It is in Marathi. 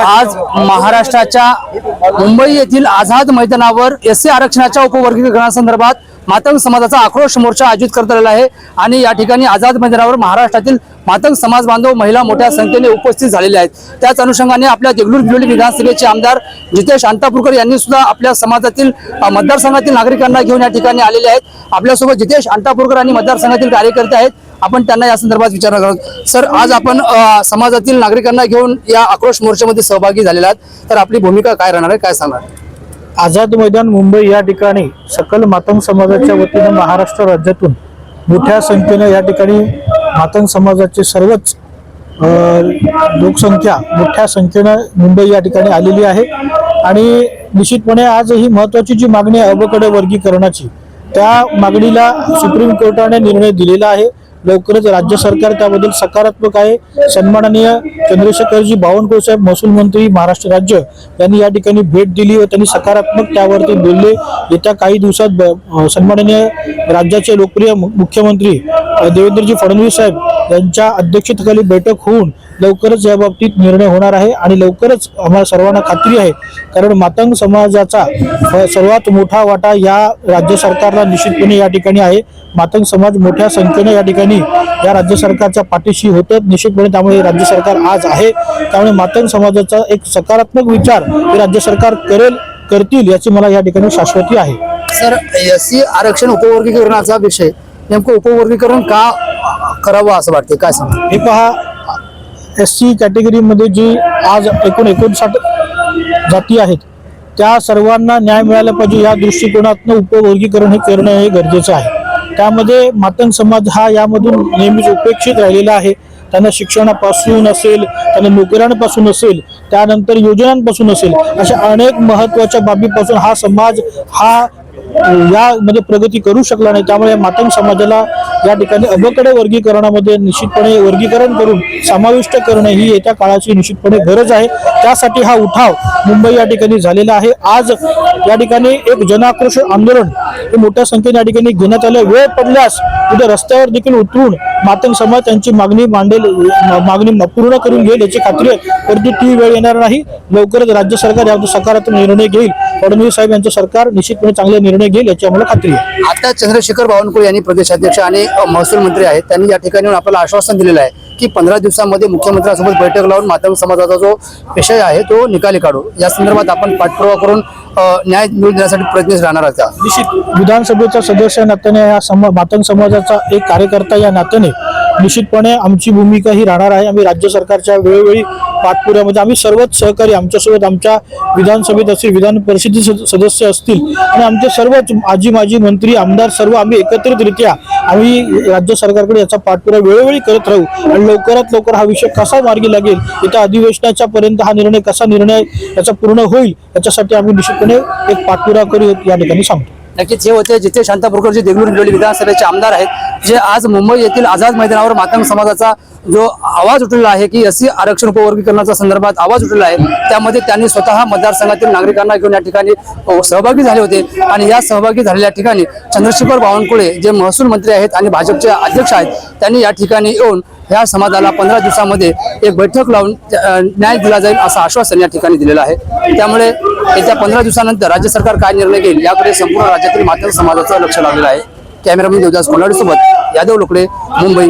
आज महाराष्ट्राच्या मुंबई येथील आझाद मैदानावर एस सी आरक्षणाच्या उपवर्गीकरणासंदर्भात मातंग समाजाचा आक्रोश मोर्चा आयोजित करण्यात आलेला आहे. आणि या ठिकाणी आझाद मैदानावर महाराष्ट्रातील मातंग समाज बांधव महिला मोठ्या संख्येने उपस्थित झालेले आहेत. त्याच अनुषंगाने आपल्या देगलूर भिवली विधानसभेचे आमदार जितेश अंतापूरकर यांनी सुद्धा आपल्या समाजातील मतदारसंघातील नागरिकांना घेऊन या ठिकाणी आलेले आहेत. आपल्यासोबत जितेश अंतापूरकर आणि मतदारसंघातील कार्यकर्ते आहेत. आपण त्यांना या संदर्भात विचारणार आहोत. सर आज आपण समाजातील नागरिकांना घेऊन या आक्रोश मोर्चामध्ये सहभागी झालेला आहात. तर आपली भूमिका काय राहणार आहे? काय सांगणार आझाद मैदान मुंबई या ठिकाणी सकल मातंग समाजाच्या वतीनं महाराष्ट्र राज्यातून मोठ्या संख्येनं या ठिकाणी मातंग समाजाचे सर्वच लोकसंख्या मोठ्या संख्येनं मुंबई या ठिकाणी आलेली आहे. आणि निश्चितपणे आज ही महत्वाची जी मागणी आहे अबकडे वर्गीकरणाची त्या मागणीला सुप्रीम कोर्टाने निर्णय दिलेला आहे. लवकरच राज्य सरकार त्याबद्दल सकारात्मक आहे. सन्माननीय चंद्रशेखरजी बावनकुळे साहेब महसूल मंत्री महाराष्ट्र राज्य यांनी या ठिकाणी भेट दिली व त्यांनी सकारात्मक त्यावरती बोलले. येत्या काही दिवसात ब- सन्माननीय राज्याचे लोकप्रिय मुख्यमंत्री देवेंद्रजी फडणवीस साहेब यांच्या अध्यक्षतेखाली बैठक होऊन लवकरच या बाबतीत निर्णय होणार आहे आणि लवकरच आम्हाला सर्वांना खात्री आहे. कारण मातंग समाजाचा सर्वात मोठा वाटा या राज्य सरकारला निश्चितपणे या ठिकाणी आहे. मातंग समाज मोठ्या संख्येने या ठिकाणी या राज्य सरकारच्या पाठीशी होतं. निश्चितपणे त्यामुळे राज्य सरकार आज आहे. त्यामुळे मातंग समाजाचा एक सकारात्मक विचार हे राज्य सरकार करेल करतील याची मला या ठिकाणी शाश्वती आहे. सर एस सी आरक्षण उपवर्गीकरणाचा विषय. नेमकं उपवर्गीकरण का करावं असं वाटतं काय सांग? हे पहा एस सी कॅटेगरीमध्ये जी आज एकूण एकोणसाठ जाती आहेत त्या सर्वांना न्याय मिळाला पाहिजे या दृष्टिकोनातून उपवर्गीकरण हे करणं हे गरजेचं आहे. त्यामध्ये मातंग समाज हा यामधून नेहमीच उपेक्षित राहिलेला आहे. त्यांना शिक्षणापासून असेल त्यांना नोकऱ्यांपासून असेल त्यानंतर योजनांपासून असेल अशा अनेक महत्त्वाच्या बाबीपासून हा समाज हा यामध्ये प्रगती करू शकला नाही. त्यामुळे मातंग समाजाला या ठिकाणी अबकडे वर्गीकरणामध्ये निश्चितपणे वर्गीकरण करून समाविष्ट करणे ही येत्या काळाची निश्चितपणे गरज आहे. त्यासाठी हा उठाव मुंबई या ठिकाणी झालेला आहे. आज या ठिकाणी एक जनाक्रोश आंदोलन हे मोठ्या संख्येने या ठिकाणी घेण्यात आलं. वेळ पडल्यास उद्या रस्त्यावर देखील उतरून मातंग समाज त्यांची मागणी मांडेल मागणी पूर्ण करून घेईल याची खात्री आहे. परंतु ती वेळ येणार नाही. लवकरच राज्य सरकार यावर सकारात्मक निर्णय घेईल. फडणवीस साहेब यांचं सरकार निश्चितपणे चांगले निर्णय घेईल याची आम्हाला खात्री आहे. आता चंद्रशेखर बावनकुळे यांनी प्रदेशाध्यक्ष आणि महसूल मंत्री आहेत. त्यांनी या ठिकाणी आपल्याला आश्वासन दिलेलं आहे. की पंधरा दिवसामध्ये मुख्यमंत्र्यांसोबत बैठक लावून माध्यम समाजाचा जो विषय आहे तो निकाली काढू या संदर्भात आपण पाठपुरावा करून न्याय मिळवून देण्यासाठी प्रयत्न राहणार आहात का? निश्चित विधानसभेचा सदस्य नात्याने या सम मातंग समाजाचा एक कार्यकर्ता या नात्याने निश्चितपणे आमची भूमिका ही राहणार आहे. आम्ही राज्य सरकारच्या वेळोवेळी पाठपुऱ्यामध्ये आम्ही सर्वच सहकारी आमच्यासोबत आमच्या विधानसभेत असतील विधान परिषदेचे सद- सदस्य असतील आणि आमचे सर्वच आजी माजी मंत्री आमदार सर्व आम्ही एकत्रितरित्या आम्ही राज्य सरकारकडे याचा पाठपुरावा वेळोवेळी करत राहू आणि लवकरात लवकर हा विषय कसा मार्गी लागेल येत्या अधिवेशनाच्या पर्यंत हा निर्णय कसा निर्णय याचा पूर्ण होईल याच्यासाठी आम्ही निश्चितपणे एक पाठपुरावा करू या ठिकाणी सांगतो. नक्कीच हे होते जिथे शांता बोरकरजी देगलूर हिंगोली विधानसभेचे आमदार आहेत जे आज मुंबई येथील आझाद मैदानावर मातंग समाजाचा जो आवाज उठलेला आहे की असी आरक्षण उपवर्गीकरणाच्या संदर्भात आवाज उठलेला आहे त्यामध्ये त्यांनी स्वतः मतदारसंघातील नागरिकांना घेऊन या ठिकाणी सहभागी झाले होते. आणि या सहभागी झालेल्या ठिकाणी चंद्रशेखर बावनकुळे जे महसूल मंत्री आहेत आणि भाजपचे अध्यक्ष आहेत त्यांनी या ठिकाणी येऊन ह्या समाजाला पंधरा दिवसामध्ये एक बैठक लावून न्याय दिला जाईल असं आश्वासन या ठिकाणी दिलेलं आहे. त्यामुळे येत्या पंधरा दिवसानंतर राज्य सरकार काय निर्णय घेईल याकडे संपूर्ण राज्यातील मातंग समाजाचं लक्ष लागलेलं आहे. कॅमेरामॅन देवदास कोल्हाडे सोबत यादव लोकडे मुंबई.